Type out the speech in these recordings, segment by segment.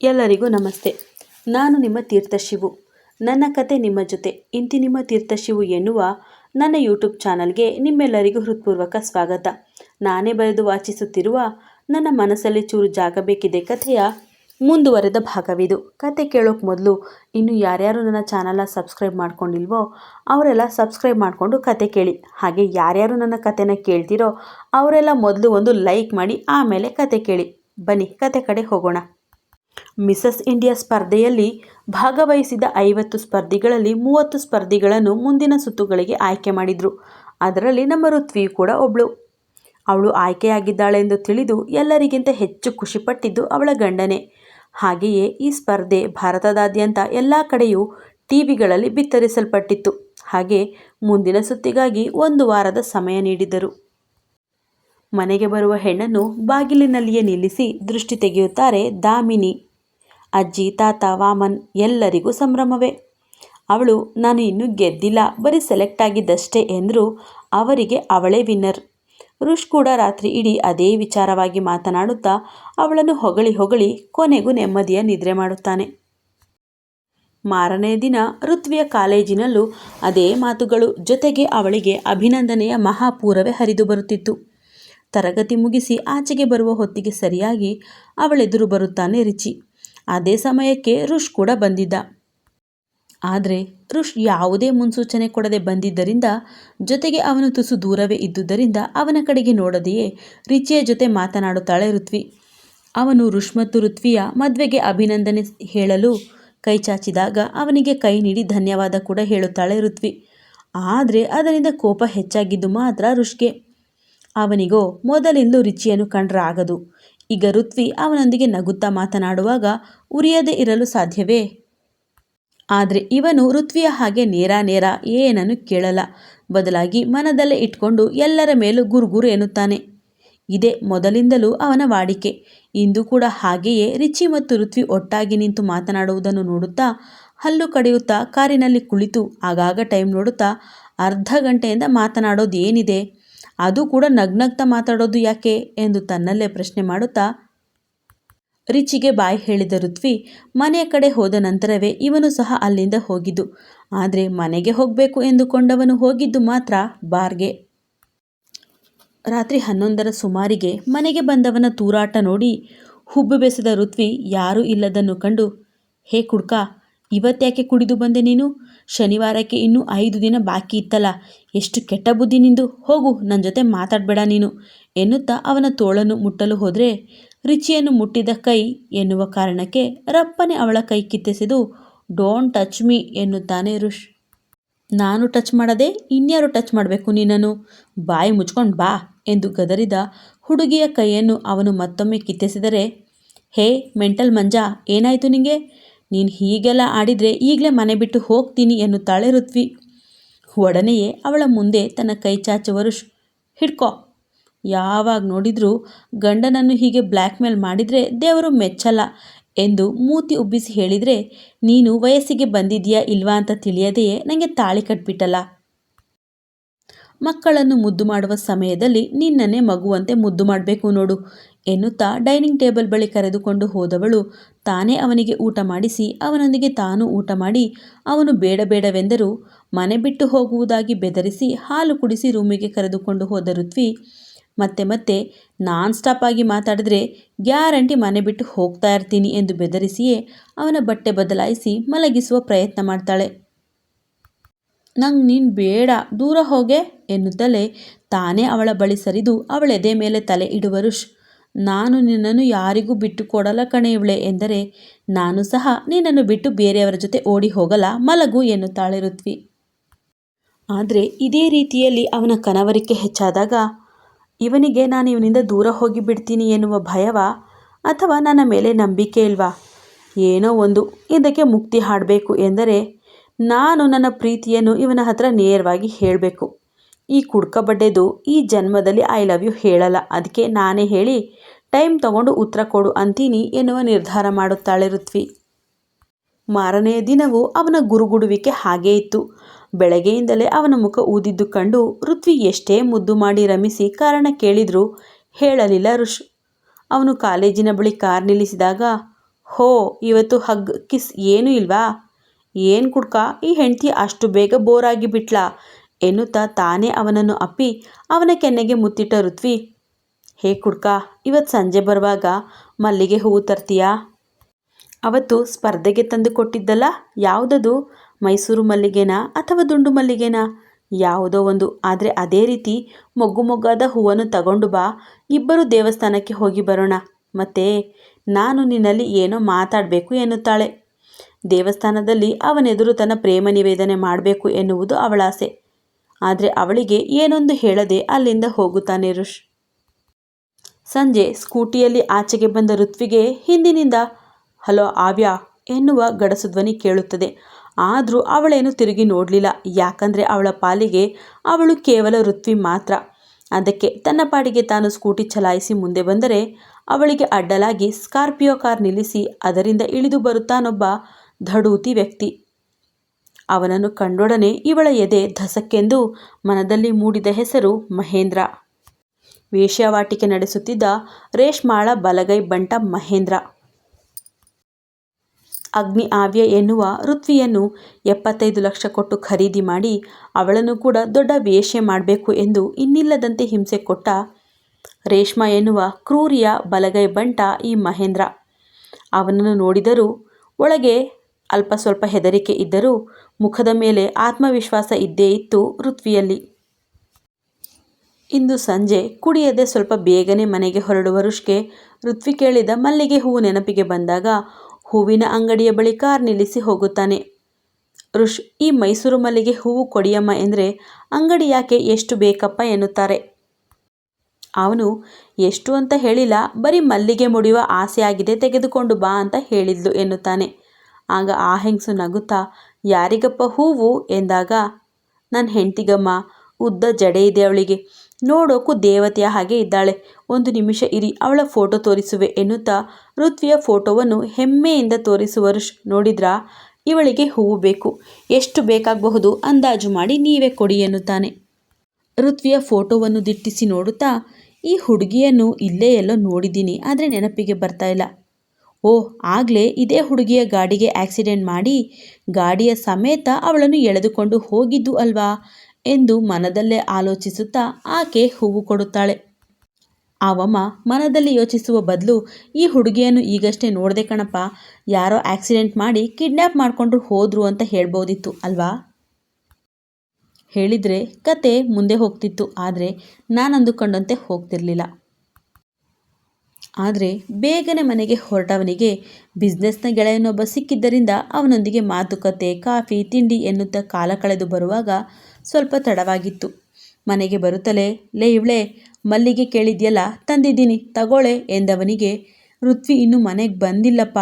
ಎಲ್ಲರಿಗೂ ನಮಸ್ತೆ. ನಾನು ನಿಮ್ಮ ತೀರ್ಥಶಿವು. ನನ್ನ ಕತೆ ನಿಮ್ಮ ಜೊತೆ. ಇಂತಿ ನಿಮ್ಮ ತೀರ್ಥಶಿವು ಎನ್ನುವ ನನ್ನ ಯೂಟ್ಯೂಬ್ ಚಾನಲ್ಗೆ ನಿಮ್ಮೆಲ್ಲರಿಗೂ ಹೃತ್ಪೂರ್ವಕ ಸ್ವಾಗತ. ನಾನೇ ಬರೆದು ವಾಚಿಸುತ್ತಿರುವ ನನ್ನ ಮನಸ್ಸಲ್ಲಿ ಚೂರು ಜಾಗ ಬೇಕಿದೆ ಕಥೆಯ ಮುಂದುವರೆದ ಭಾಗವಿದು. ಕತೆ ಕೇಳೋಕೆ ಮೊದಲು ಇನ್ನು ಯಾರ್ಯಾರು ನನ್ನ ಚಾನಲ್ನ ಸಬ್ಸ್ಕ್ರೈಬ್ ಮಾಡ್ಕೊಂಡಿಲ್ವೋ ಅವರೆಲ್ಲ ಸಬ್ಸ್ಕ್ರೈಬ್ ಮಾಡಿಕೊಂಡು ಕತೆ ಕೇಳಿ. ಹಾಗೆ ಯಾರ್ಯಾರು ನನ್ನ ಕತೆನ ಕೇಳ್ತಿರೋ ಅವರೆಲ್ಲ ಮೊದಲು ಒಂದು ಲೈಕ್ ಮಾಡಿ ಆಮೇಲೆ ಕತೆ ಕೇಳಿ. ಬನ್ನಿ, ಕತೆ ಕಡೆ ಹೋಗೋಣ. ಮಿಸಸ್ ಇಂಡಿಯಾ ಸ್ಪರ್ಧೆಯಲ್ಲಿ ಭಾಗವಹಿಸಿದ ಐವತ್ತು ಸ್ಪರ್ಧಿಗಳಲ್ಲಿ ಮೂವತ್ತು ಸ್ಪರ್ಧಿಗಳನ್ನು ಮುಂದಿನ ಸುತ್ತುಗಳಿಗೆ ಆಯ್ಕೆ ಮಾಡಿದರು. ಅದರಲ್ಲಿ ನಮ್ಮ ಋತ್ವಿಯು ಕೂಡ ಒಬ್ಬಳು ಅವಳು ಆಯ್ಕೆಯಾಗಿದ್ದಾಳೆ ಎಂದು ತಿಳಿದು ಎಲ್ಲರಿಗಿಂತ ಹೆಚ್ಚು ಖುಷಿಪಟ್ಟಿದ್ದು ಅವಳ ಗಂಡನೇ. ಹಾಗೆಯೇ ಈ ಸ್ಪರ್ಧೆ ಭಾರತದಾದ್ಯಂತ ಎಲ್ಲ ಕಡೆಯೂ ಟಿವಿಗಳಲ್ಲಿ ಬಿತ್ತರಿಸಲ್ಪಟ್ಟಿತ್ತು. ಹಾಗೆ ಮುಂದಿನ ಸುತ್ತಿಗಾಗಿ ಒಂದು ವಾರದ ಸಮಯ ನೀಡಿದರು. ಮನೆಗೆ ಬರುವ ಹೆಣ್ಣನ್ನು ಬಾಗಿಲಿನಲ್ಲಿಯೇ ನಿಲ್ಲಿಸಿ ದೃಷ್ಟಿ ತೆಗೆಯುತ್ತಾರೆ ದಾಮಿನಿ. ಅಜ್ಜಿ, ತಾತ, ವಾಮನ್ ಎಲ್ಲರಿಗೂ ಸಂಭ್ರಮವೇ. ಅವಳು, ನಾನು ಇನ್ನೂ ಗೆದ್ದಿಲ್ಲ, ಬರೀ ಸೆಲೆಕ್ಟ್ ಆಗಿದ್ದಷ್ಟೇ ಎಂದರು ಅವರಿಗೆ ಅವಳೇ ವಿನ್ನರ್. ಋಷ್ ಕೂಡ ರಾತ್ರಿ ಇಡೀ ಅದೇ ವಿಚಾರವಾಗಿ ಮಾತನಾಡುತ್ತಾ ಅವಳನ್ನು ಹೊಗಳಿ ಹೊಗಳಿ ಕೊನೆಗೂ ನೆಮ್ಮದಿಯ ನಿದ್ರೆ ಮಾಡುತ್ತಾನೆ. ಮಾರನೇ ದಿನ ಋತ್ವಿಯ ಕಾಲೇಜಿನಲ್ಲೂ ಅದೇ ಮಾತುಗಳು ಜೊತೆಗೆ ಅವಳಿಗೆ ಅಭಿನಂದನೆಯ ಮಹಾಪೂರವೇ ಹರಿದು ಬರುತ್ತಿತ್ತು. ತರಗತಿ ಮುಗಿಸಿ ಆಚೆಗೆ ಬರುವ ಹೊತ್ತಿಗೆ ಸರಿಯಾಗಿ ಅವಳೆದುರು ಬರುತ್ತಾನೆ ರಿಚಿ. ಅದೇ ಸಮಯಕ್ಕೆ ಋಷ್ ಕೂಡ ಬಂದಿದ್ದ. ಆದರೆ ಋಷ್ ಯಾವುದೇ ಮುನ್ಸೂಚನೆ ಕೊಡದೆ ಬಂದಿದ್ದರಿಂದ, ಜೊತೆಗೆ ಅವನು ತುಸು ದೂರವೇ ಇದ್ದುದರಿಂದ ಅವನ ಕಡೆಗೆ ನೋಡದೆಯೇ ರಿಚಿಯ ಜೊತೆ ಮಾತನಾಡುತ್ತಾಳೆ ಋತ್ವಿ. ಅವನು ಋಷ್ ಮತ್ತು ಋತ್ವಿಯ ಮದುವೆಗೆ ಅಭಿನಂದನೆ ಹೇಳಲು ಕೈ ಚಾಚಿದಾಗ ಅವನಿಗೆ ಕೈ ನೀಡಿ ಧನ್ಯವಾದ ಕೂಡ ಹೇಳುತ್ತಾಳೆ ಋತ್ವಿ. ಆದರೆ ಅದರಿಂದ ಕೋಪ ಹೆಚ್ಚಾಗಿದ್ದು ಮಾತ್ರ ಋಷ್ಗೆ. ಅವನಿಗೋ ಮೊದಲಿಂದಲೂ ರುಚಿಯನ್ನು ಕಂಡ್ರೆ ಆಗದು ಈಗ ಋತ್ವಿ ಅವನೊಂದಿಗೆ ನಗುತ್ತಾ ಮಾತನಾಡುವಾಗ ಉರಿಯದೇ ಇರಲು ಸಾಧ್ಯವೇ? ಆದರೆ ಇವನು ಋತ್ವಿಯ ಹಾಗೆ ನೇರ ನೇರ ಏನನ್ನು ಕೇಳಲ್ಲ. ಬದಲಾಗಿ ಮನದಲ್ಲೇ ಇಟ್ಕೊಂಡು ಎಲ್ಲರ ಮೇಲೂ ಗುರುಗುರು ಎನ್ನುತ್ತಾನೆ. ಇದೇ ಮೊದಲಿಂದಲೂ ಅವನ ವಾಡಿಕೆ. ಇಂದು ಕೂಡ ಹಾಗೆಯೇ ರಿಚಿ ಮತ್ತು ಋತ್ವಿ ಒಟ್ಟಾಗಿ ನಿಂತು ಮಾತನಾಡುವುದನ್ನು ನೋಡುತ್ತಾ ಹಲ್ಲು ಕಡಿಯುತ್ತಾ ಕಾರಿನಲ್ಲಿ ಕುಳಿತು ಆಗಾಗ ಟೈಮ್ ನೋಡುತ್ತಾ ಅರ್ಧ ಗಂಟೆಯಿಂದ ಮಾತನಾಡೋದು ಏನಿದೆ ಅದು ಕೂಡ ನಗ್ನಗ್ತಾ ಮಾತಾಡೋದು ಯಾಕೆ ಎಂದು ತನ್ನಲ್ಲೇ ಪ್ರಶ್ನೆ ಮಾಡುತ್ತಾ ರಿಚಿಗೆ ಬಾಯಿ ಹೇಳಿದ ಋತ್ವಿ, ಮನೆಯ ಕಡೆ ಹೋದ ನಂತರವೇ ಇವನು ಸಹ ಅಲ್ಲಿಂದ ಹೋಗಿದ್ದು. ಆದರೆ ಮನೆಗೆ ಹೋಗಬೇಕು ಎಂದುಕೊಂಡವನು ಹೋಗಿದ್ದು ಮಾತ್ರ ಬಾರ್ಗೆ. ರಾತ್ರಿ ಹನ್ನೊಂದರ ಸುಮಾರಿಗೆ ಮನೆಗೆ ಬಂದವನ ತೂರಾಟ ನೋಡಿ ಹುಬ್ಬು ಬೆಸೆದ ಋತ್ವಿ, ಯಾರೂ ಇಲ್ಲದನ್ನು ಕಂಡು, ಹೇ ಕುಡ್ಕ ಇವತ್ತ್ಯಾಕೆ ಕುಡಿದು ಬಂದೆ ನೀನು? ಶನಿವಾರಕ್ಕೆ ಇನ್ನೂ ಐದು ದಿನ ಬಾಕಿ ಇತ್ತಲ್ಲ. ಎಷ್ಟು ಕೆಟ್ಟ ಬುದ್ಧಿ ನಿಂದು. ಹೋಗು ನನ್ನ ಜೊತೆ ಮಾತಾಡಬೇಡ ನೀನು ಎನ್ನುತ್ತಾ ಅವನ ತೋಳನ್ನು ಮುಟ್ಟಲು ಹೋದರೆ ರಿಚಿಯನ್ನು ಮುಟ್ಟಿದ ಕೈ ಎನ್ನುವ ಕಾರಣಕ್ಕೆ ರಪ್ಪನೆ ಅವಳ ಕೈ ಕಿತ್ತೆಸೆದು ಡೋಂಟ್ ಟಚ್ ಮೀ ಎನ್ನುತ್ತಾನೆ ಋಷ್. ನಾನು ಟಚ್ ಮಾಡದೆ ಇನ್ಯಾರು ಟಚ್ ಮಾಡಬೇಕು ನೀನನ್ನು ಬಾಯಿ ಮುಚ್ಕೊಂಡು ಬಾ ಎಂದು ಗದರಿದ ಹುಡುಗಿಯ ಕೈಯನ್ನು ಅವನು ಮತ್ತೊಮ್ಮೆ ಕಿತ್ತೆಸಿದರೆ, ಹೇ, ಮೆಂಟಲ್ ಮಂಜಾ, ಏನಾಯಿತು ನಿಂಗೆ? ನೀನು ಹೀಗೆಲ್ಲ ಆಡಿದರೆ ಈಗಲೇ ಮನೆ ಬಿಟ್ಟು ಹೋಗ್ತೀನಿ ಎನ್ನುತ್ತಾಳೆ ಋತ್ವಿ. ಒಡನೆಯೇ ಅವಳ ಮುಂದೆ ತನ್ನ ಕೈ ಚಾಚುವರು ಹಿಡ್ಕೋ. ಯಾವಾಗ ನೋಡಿದರೂ ಗಂಡನನ್ನು ಹೀಗೆ ಬ್ಲ್ಯಾಕ್ ಮೇಲ್ ಮಾಡಿದರೆ ದೇವರು ಮೆಚ್ಚಲ್ಲ ಎಂದು ಮೂತಿ ಉಬ್ಬಿಸಿ ಹೇಳಿದರೆ, ನೀನು ವಯಸ್ಸಿಗೆ ಬಂದಿದೆಯಾ ಇಲ್ವಾ ಅಂತ ತಿಳಿಯದೆಯೇ ನನಗೆ ತಾಳಿ ಕಟ್ಬಿಟ್ಟಲ್ಲ. ಮಕ್ಕಳನ್ನು ಮುದ್ದು ಮಾಡುವ ಸಮಯದಲ್ಲಿ ನಿನ್ನನ್ನೇ ಮಗುವಂತೆ ಮುದ್ದು ಮಾಡಬೇಕು ನೋಡು. ಎನ್ನುತ್ತಾ ಡೈನಿಂಗ್ ಟೇಬಲ್ ಬಳಿ ಕರೆದುಕೊಂಡು ಹೋದವಳು, ತಾನೇ ಅವನಿಗೆ ಊಟ ಮಾಡಿಸಿ ಅವನೊಂದಿಗೆ ತಾನು ಊಟ ಮಾಡಿ, ಅವನು ಬೇಡ ಬೇಡವೆಂದರೂ ಮನೆ ಬಿಟ್ಟು ಹೋಗುವುದಾಗಿ ಬೆದರಿಸಿ ಹಾಲು ಕುಡಿಸಿ ರೂಮಿಗೆ ಕರೆದುಕೊಂಡು ಹೋದ ಋತ್ವಿ, ಮತ್ತೆ ಮತ್ತೆ ನಾನ್ ಸ್ಟಾಪ್ ಆಗಿ ಮಾತಾಡಿದ್ರೆ ಗ್ಯಾರಂಟಿ ಮನೆ ಬಿಟ್ಟು ಹೋಗ್ತಾ ಇರ್ತೀನಿ ಎಂದು ಬೆದರಿಸಿಯೇ ಅವನ ಬಟ್ಟೆ ಬದಲಾಯಿಸಿ ಮಲಗಿಸುವ ಪ್ರಯತ್ನ ಮಾಡ್ತಾಳೆ. ನಂಗೆ ನೀನು ಬೇಡ, ದೂರ ಹೋಗೆ ಎನ್ನುತ್ತಲೇ ತಾನೇ ಅವಳ ಬಳಿ ಸರಿದು ಅವಳೆದೆ ಮೇಲೆ ತಲೆ ಇಡುವ ಋಷ್ ನಾನು ನಿನ್ನನ್ನು ಯಾರಿಗೂ ಬಿಟ್ಟು ಕೊಡಲ್ಲ ಇವಳೆ ಎಂದರೆ ನಾನು ಸಹ ನಿನ್ನನ್ನು ಬಿಟ್ಟು ಬೇರೆಯವರ ಜೊತೆ ಓಡಿ ಹೋಗಲ್ಲ, ಮಲಗು ಎನ್ನುತ್ತಾಳೆ ಋತ್ವಿ. ಆದರೆ ಇದೇ ರೀತಿಯಲ್ಲಿ ಅವನ ಕನವರಿಕೆ ಹೆಚ್ಚಾದಾಗ, ಇವನಿಗೆ ನಾನು ಇವನಿಂದ ದೂರ ಹೋಗಿ ಬಿಡ್ತೀನಿ ಎನ್ನುವ ಭಯವ ಅಥವಾ ನನ್ನ ಮೇಲೆ ನಂಬಿಕೆ ಇಲ್ವಾ? ಏನೋ ಒಂದು ಇದಕ್ಕೆ ಮುಕ್ತಿ ಹಾಡಬೇಕು ಎಂದರೆ, ನಾನು ನನ್ನ ಪ್ರೀತಿಯನ್ನು ಇವನ ಹತ್ರ ನೇರವಾಗಿ ಹೇಳಬೇಕು. ಈ ಕುಡ್ಕ ಬಡ್ಡೆದು ಈ ಜನ್ಮದಲ್ಲಿ ಐ ಲವ್ ಯು ಹೇಳಲ್ಲ. ಅದಕ್ಕೆ ನಾನೇ ಹೇಳಿ, ಟೈಮ್ ತಗೊಂಡು ಉತ್ತರ ಕೊಡು ಅಂತೀನಿ ಎನ್ನುವ ನಿರ್ಧಾರ ಮಾಡುತ್ತಾಳೆ ಋತ್ವಿ. ಮಾರನೆಯ ದಿನವೂ ಅವನ ಗುರುಗುಡುವಿಕೆ ಹಾಗೇ ಇತ್ತು. ಬೆಳಗ್ಗೆಯಿಂದಲೇ ಅವನ ಮುಖ ಊದಿದ್ದು ಕಂಡು ಋತ್ವಿ ಎಷ್ಟೇ ಮುದ್ದು ಮಾಡಿ ರಮಿಸಿ ಕಾರಣ ಕೇಳಿದರೂ ಹೇಳಲಿಲ್ಲ ಋಷ್. ಅವನು ಕಾಲೇಜಿನ ಬಳಿ ಕಾರ್ ನಿಲ್ಲಿಸಿದಾಗ, ಹೋ, ಇವತ್ತು ಹಗ್, ಕಿಸ್ ಏನೂ ಇಲ್ವಾ? ಏನು ಕುಡ್ಕ? ಈ ಹೆಂಡತಿ ಅಷ್ಟು ಬೇಗ ಬೋರಾಗಿ ಬಿಟ್ಲಾ? ಎನ್ನುತ್ತಾ ತಾನೇ ಅವನನ್ನು ಅಪ್ಪಿ, ಅವನ ಕೆನ್ನೆಗೆ ಮುತ್ತಿಟ್ಟ ಋತ್ವಿ, ಹೇ ಕುಡ್ಕ ಇವತ್ತು ಸಂಜೆ ಬರುವಾಗ ಮಲ್ಲಿಗೆ ಹೂವು ತರ್ತೀಯಾ? ಅವತ್ತು ಸ್ಪರ್ಧೆಗೆ ತಂದು ಕೊಟ್ಟಿದ್ದಲ್ಲ, ಯಾವುದದು? ಮೈಸೂರು ಮಲ್ಲಿಗೆನಾ ಅಥವಾ ದುಂಡು ಮಲ್ಲಿಗೆನಾ? ಯಾವುದೋ ಒಂದು, ಆದರೆ ಅದೇ ರೀತಿ ಮೊಗ್ಗು ಮೊಗ್ಗಾದ ಹೂವನ್ನು ತಗೊಂಡು ಬಾ, ಇಬ್ಬರು ದೇವಸ್ಥಾನಕ್ಕೆ ಹೋಗಿ ಬರೋಣ. ಮತ್ತೆ ನಾನು ನಿನ್ನಲ್ಲಿ ಏನೋ ಮಾತಾಡಬೇಕು ಎನ್ನುತ್ತಾಳೆ. ದೇವಸ್ಥಾನದಲ್ಲಿ ಅವನೆದುರು ತನ್ನ ಪ್ರೇಮ ನಿವೇದನೆ ಮಾಡಬೇಕು ಎನ್ನುವುದು ಅವಳಾಸೆ ಆದರೆ ಅವಳಿಗೆ ಏನೊಂದು ಹೇಳದೆ ಅಲ್ಲಿಂದ ಹೋಗುತ್ತಾನೆ ಋಷ್. ಸಂಜೆ ಸ್ಕೂಟಿಯಲ್ಲಿ ಆಚೆಗೆ ಬಂದ ಋತ್ವಿಗೆ ಹಿಂದಿನಿಂದ, ಹಲೋ ಆವ್ಯಾ ಎನ್ನುವ ಗಡಸು ಧ್ವನಿ ಕೇಳುತ್ತದೆ. ಆದರೂ ಅವಳೇನು ತಿರುಗಿ ನೋಡಲಿಲ್ಲ. ಯಾಕಂದರೆ ಅವಳ ಪಾಲಿಗೆ ಅವಳು ಕೇವಲ ಋತ್ವಿ ಮಾತ್ರ. ಅದಕ್ಕೆ ತನ್ನ ಪಾಡಿಗೆ ತಾನು ಸ್ಕೂಟಿ ಚಲಾಯಿಸಿ ಮುಂದೆ ಬಂದರೆ ಅವಳಿಗೆ ಅಡ್ಡಲಾಗಿ ಸ್ಕಾರ್ಪಿಯೋ ಕಾರ್ ನಿಲ್ಲಿಸಿ ಅದರಿಂದ ಇಳಿದು ಬರುತ್ತಾನೊಬ್ಬ ಧಡೂತಿ ವ್ಯಕ್ತಿ. ಅವನನ್ನು ಕಂಡೊಡನೆ ಇವಳ ಎದೆ ಧಸಕ್ಕೆಂದು ಮನದಲ್ಲಿ ಮೂಡಿದ ಹೆಸರು ಮಹೇಂದ್ರ. ವೇಶ್ಯಾವಾಟಿಕೆ ನಡೆಸುತ್ತಿದ್ದ ರೇಷ್ಮಾಳ ಬಲಗೈ ಬಂಟ ಮಹೇಂದ್ರ. ಅಗ್ನಿ ಆವ್ಯ ಎನ್ನುವ ಋತ್ವಿಯನ್ನು ಎಪ್ಪತ್ತೈದು ಲಕ್ಷ ಕೊಟ್ಟು ಖರೀದಿ ಮಾಡಿ ಅವಳನ್ನು ಕೂಡ ದೊಡ್ಡ ವೇಶ್ಯೆ ಮಾಡಬೇಕು ಎಂದು ಇನ್ನಿಲ್ಲದಂತೆ ಹಿಂಸೆ ಕೊಟ್ಟ ರೇಷ್ಮಾ ಎನ್ನುವ ಕ್ರೂರಿಯ ಬಲಗೈ ಬಂಟ ಈ ಮಹೇಂದ್ರ. ಅವನನ್ನು ನೋಡಿದರೂ ಒಳಗೆ ಅಲ್ಪ ಸ್ವಲ್ಪ ಹೆದರಿಕೆ ಇದ್ದರೂ ಮುಖದ ಮೇಲೆ ಆತ್ಮವಿಶ್ವಾಸ ಇದ್ದೇ ಇತ್ತು ಋತ್ವಿಯಲ್ಲಿ. ಇಂದು ಸಂಜೆ ಕುಡಿಯದೆ ಸ್ವಲ್ಪ ಬೇಗನೆ ಮನೆಗೆ ಹೊರಡುವ ಋಷ್ಗೆ ಋತ್ವಿ ಕೇಳಿದ ಮಲ್ಲಿಗೆ ಹೂವು ನೆನಪಿಗೆ ಬಂದಾಗ ಹೂವಿನ ಅಂಗಡಿಯ ಬಳಿ ಕಾರ್ ನಿಲ್ಲಿಸಿ ಹೋಗುತ್ತಾನೆ. ಋಷ್ ಈ ಮೈಸೂರು ಮಲ್ಲಿಗೆ ಹೂವು ಕೊಡಿಯಮ್ಮ ಎಂದರೆ ಅಂಗಡಿ ಯಾಕೆ ಎಷ್ಟು ಬೇಕಪ್ಪ ಎನ್ನುತ್ತಾರೆ. ಅವನು, ಎಷ್ಟು ಅಂತ ಹೇಳಿಲ್ಲ, ಬರೀ ಮಲ್ಲಿಗೆ ಮುಡಿಯುವ ಆಸೆಯಾಗಿದೆ ತೆಗೆದುಕೊಂಡು ಬಾ ಅಂತ ಹೇಳಿದ್ಲು ಎನ್ನುತ್ತಾನೆ. ಆಗ ಆ ಹೆಂಗಸು ನಗುತ್ತಾ, ಯಾರಿಗಪ್ಪ ಹೂವು? ಎಂದಾಗ ನನ್ನ ಹೆಂಡತಿಗಮ್ಮ, ಉದ್ದ ಜಡೆ ಇದೆ ಅವಳಿಗೆ. ನೋಡೋಕು ದೇವತೆಯ ಹಾಗೆ ಇದ್ದಾಳೆ. ಒಂದು ನಿಮಿಷ ಇರಿ, ಅವಳ ಫೋಟೋ ತೋರಿಸುವೆ ಎನ್ನುತ್ತಾ ಋತ್ವಿಯ ಫೋಟೋವನ್ನು ಹೆಮ್ಮೆಯಿಂದ ತೋರಿಸುವರು ನೋಡಿದ್ರಾ, ಇವಳಿಗೆ ಹೂವು ಬೇಕು. ಎಷ್ಟು ಬೇಕಾಗಬಹುದು? ಅಂದಾಜು ಮಾಡಿ ನೀವೇ ಕೊಡಿ ಎನ್ನುತ್ತಾನೆ. ಋತ್ವಿಯ ಫೋಟೋವನ್ನು ದಿಟ್ಟಿಸಿ ನೋಡುತ್ತಾ, ಈ ಹುಡುಗಿಯನ್ನು ಇಲ್ಲೇ ಎಲ್ಲೋ ನೋಡಿದ್ದೀನಿ, ಆದರೆ ನೆನಪಿಗೆ ಬರ್ತಾ ಇಲ್ಲ. ಓ, ಆಗಲೇ ಇದೇ ಹುಡುಗಿಯ ಗಾಡಿಗೆ ಆಕ್ಸಿಡೆಂಟ್ ಮಾಡಿ ಗಾಡಿಯ ಸಮೇತ ಅವಳನ್ನು ಎಳೆದುಕೊಂಡು ಹೋಗಿದ್ದು ಅಲ್ವಾ ಎಂದು ಮನದಲ್ಲೇ ಆಲೋಚಿಸುತ್ತಾ ಆಕೆ ಹೂವು ಕೊಡುತ್ತಾಳೆ. ಅವಮ್ಮ ಮನದಲ್ಲಿ ಯೋಚಿಸುವ ಬದಲು ಈ ಹುಡುಗಿಯನ್ನು ಈಗಷ್ಟೇ ನೋಡಿದೆ ಕಣಪ್ಪ, ಯಾರೋ ಆಕ್ಸಿಡೆಂಟ್ ಮಾಡಿ ಕಿಡ್ನ್ಯಾಪ್ ಮಾಡಿಕೊಂಡ್ರು ಹೋದ್ರು ಅಂತ ಹೇಳ್ಬೋದಿತ್ತು ಅಲ್ವಾ? ಹೇಳಿದರೆ ಕತೆ ಮುಂದೆ ಹೋಗ್ತಿತ್ತು, ಆದರೆ ನಾನು ಅಂದುಕೊಂಡಂತೆ ಹೋಗ್ತಿರ್ಲಿಲ್ಲ. ಆದರೆ ಬೇಗನೆ ಮನೆಗೆ ಹೊರಟವನಿಗೆ ಬಿಸ್ನೆಸ್ನ ಗೆಳೆಯನೊಬ್ಬ ಸಿಕ್ಕಿದ್ದರಿಂದ ಅವನೊಂದಿಗೆ ಮಾತುಕತೆ, ಕಾಫಿ, ತಿಂಡಿ ಎನ್ನುತ್ತಾ ಕಾಲ ಕಳೆದು ಬರುವಾಗ ಸ್ವಲ್ಪ ತಡವಾಗಿತ್ತು. ಮನೆಗೆ ಬರುತ್ತಲೇ, ಲೇ ಇವಳೆ, ಮಲ್ಲಿಗೆ ಕೇಳಿದ್ಯಲ್ಲ, ತಂದಿದ್ದೀನಿ, ತಗೋಳೆ, ಎಂದವನಿಗೆ, ಋತ್ವಿ ಇನ್ನೂ ಮನೆಗೆ ಬಂದಿಲ್ಲಪ್ಪ,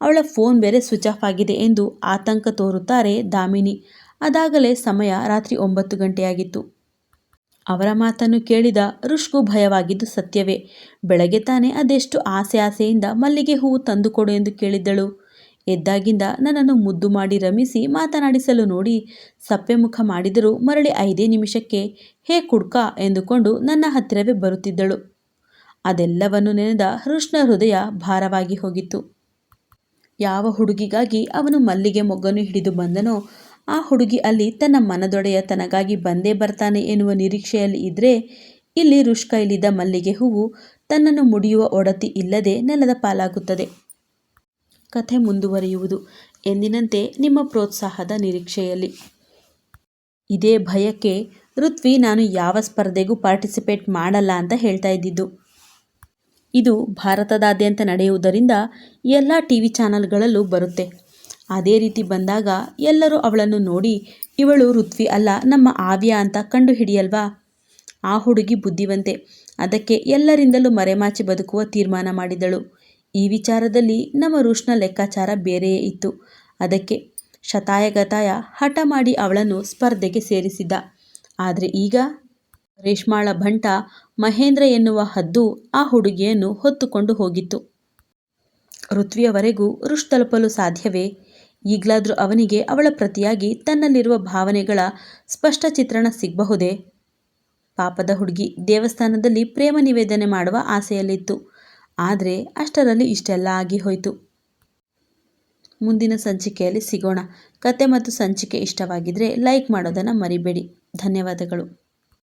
ಅವಳ ಫೋನ್ ಬೇರೆ ಸ್ವಿಚ್ ಆಫ್ ಆಗಿದೆ ಎಂದು ಆತಂಕ ತೋರುತ್ತಾರೆ ದಾಮಿನಿ. ಅದಾಗಲೇ ಸಮಯ ರಾತ್ರಿ ಒಂಬತ್ತು ಗಂಟೆಯಾಗಿತ್ತು. ಅವರ ಮಾತನ್ನು ಕೇಳಿದ ಋಷ್ಗೂ ಭಯವಾಗಿದ್ದು ಸತ್ಯವೇ. ಬೆಳಗ್ಗೆ ತಾನೇ ಅದೆಷ್ಟು ಆಸೆ ಆಸೆಯಿಂದ ಮಲ್ಲಿಗೆ ಹೂವು ತಂದುಕೊಡು ಎಂದು ಕೇಳಿದ್ದಳು. ಎದ್ದಾಗಿಂದ ನನ್ನನ್ನು ಮುದ್ದು ಮಾಡಿ ರಮಿಸಿ ಮಾತನಾಡಿಸಲು ನೋಡಿ ಸಪ್ಪೆ ಮುಖ ಮಾಡಿದರೂ ಮರಳಿ ಐದೇ ನಿಮಿಷಕ್ಕೆ ಹೇ ಕುಡ್ಕ ಎಂದುಕೊಂಡು ನನ್ನ ಹತ್ತಿರವೇ ಬರುತ್ತಿದ್ದಳು. ಅದೆಲ್ಲವನ್ನು ನೆನೆದ ಹೃಷ್ಣ ಹೃದಯ ಭಾರವಾಗಿ ಹೋಗಿತ್ತು. ಯಾವ ಹುಡುಗಿಗಾಗಿ ಅವನು ಮಲ್ಲಿಗೆ ಮೊಗ್ಗನ್ನು ಹಿಡಿದು ಬಂದನೋ ಆ ಹುಡುಗಿ ಅಲ್ಲಿ ತನ್ನ ಮನದೊಡೆಯ ತನಗಾಗಿ ಬಂದೇ ಬರ್ತಾನೆ ಎನ್ನುವ ನಿರೀಕ್ಷೆಯಲ್ಲಿ ಇದ್ದರೆ ಇಲ್ಲಿ ರುಷ್ಕೈಲಿದ ಮಲ್ಲಿಗೆ ಹೂವು ತನ್ನನ್ನು ಮುಡಿಯುವ ಒಡತಿ ಇಲ್ಲದೆ ನೆಲದ ಪಾಲಾಗುತ್ತದೆ. ಕಥೆ ಮುಂದುವರಿಯುವುದು. ಎಂದಿನಂತೆ ನಿಮ್ಮ ಪ್ರೋತ್ಸಾಹದ ನಿರೀಕ್ಷೆಯಲ್ಲಿ. ಇದೇ ಭಯಕ್ಕೆ ಋತ್ವಿ ನಾನು ಯಾವ ಸ್ಪರ್ಧೆಗೂ ಪಾರ್ಟಿಸಿಪೇಟ್ ಮಾಡಲ್ಲ ಅಂತ ಹೇಳ್ತಾ ಇದ್ದಿದ್ದು. ಇದು ಭಾರತದಾದ್ಯಂತ ನಡೆಯುವುದರಿಂದ ಎಲ್ಲ ಟಿ ವಿ ಚಾನಲ್ಗಳಲ್ಲೂ ಬರುತ್ತೆ. ಅದೇ ರೀತಿ ಬಂದಾಗ ಎಲ್ಲರೂ ಅವಳನ್ನು ನೋಡಿ, ಇವಳು ಋತ್ವಿ ಅಲ್ಲ, ನಮ್ಮ ಆವ್ಯ ಅಂತ ಕಂಡು ಹಿಡಿಯಲ್ವಾ ಆ ಹುಡುಗಿ ಬುದ್ಧಿವಂತೆ. ಅದಕ್ಕೆ ಎಲ್ಲರಿಂದಲೂ ಮರೆಮಾಚಿ ಬದುಕುವ ತೀರ್ಮಾನ ಮಾಡಿದಳು. ಈ ವಿಚಾರದಲ್ಲಿ ನಮ್ಮ ಋಷ್ನ ಲೆಕ್ಕಾಚಾರ ಬೇರೆಯೇ ಇತ್ತು. ಅದಕ್ಕೆ ಶತಾಯಗತಾಯ ಹಠ ಮಾಡಿ ಅವಳನ್ನು ಸ್ಪರ್ಧೆಗೆ ಸೇರಿಸಿದ್ದ. ಆದರೆ ಈಗ ರೇಷ್ಮಾಳ ಭಂಟ ಮಹೇಂದ್ರ ಎನ್ನುವ ಹದ್ದು ಆ ಹುಡುಗಿಯನ್ನು ಹೊತ್ತುಕೊಂಡು ಹೋಗಿತ್ತು. ಋತ್ವಿಯವರೆಗೂ ಋಷ್ ತಲುಪಲು ಸಾಧ್ಯವೇ? ಈಗಲಾದರೂ ಅವನಿಗೆ ಅವಳ ಪ್ರತಿಯಾಗಿ ತನ್ನಲ್ಲಿರುವ ಭಾವನೆಗಳ ಸ್ಪಷ್ಟ ಚಿತ್ರಣ ಸಿಗಬಹುದೇ? ಪಾಪದ ಹುಡುಗಿ ದೇವಸ್ಥಾನದಲ್ಲಿ ಪ್ರೇಮ ನಿವೇದನೆ ಮಾಡುವ ಆಸೆಯಲ್ಲಿತ್ತು. ಆದರೆ ಅಷ್ಟರಲ್ಲಿ ಇಷ್ಟೆಲ್ಲ ಆಗಿ ಹೋಯಿತು. ಮುಂದಿನ ಸಂಚಿಕೆಯಲ್ಲಿ ಸಿಗೋಣ. ಕತೆ ಮತ್ತು ಸಂಚಿಕೆ ಇಷ್ಟವಾಗಿದ್ದರೆ ಲೈಕ್ ಮಾಡೋದನ್ನು ಮರಿಬೇಡಿ. ಧನ್ಯವಾದಗಳು.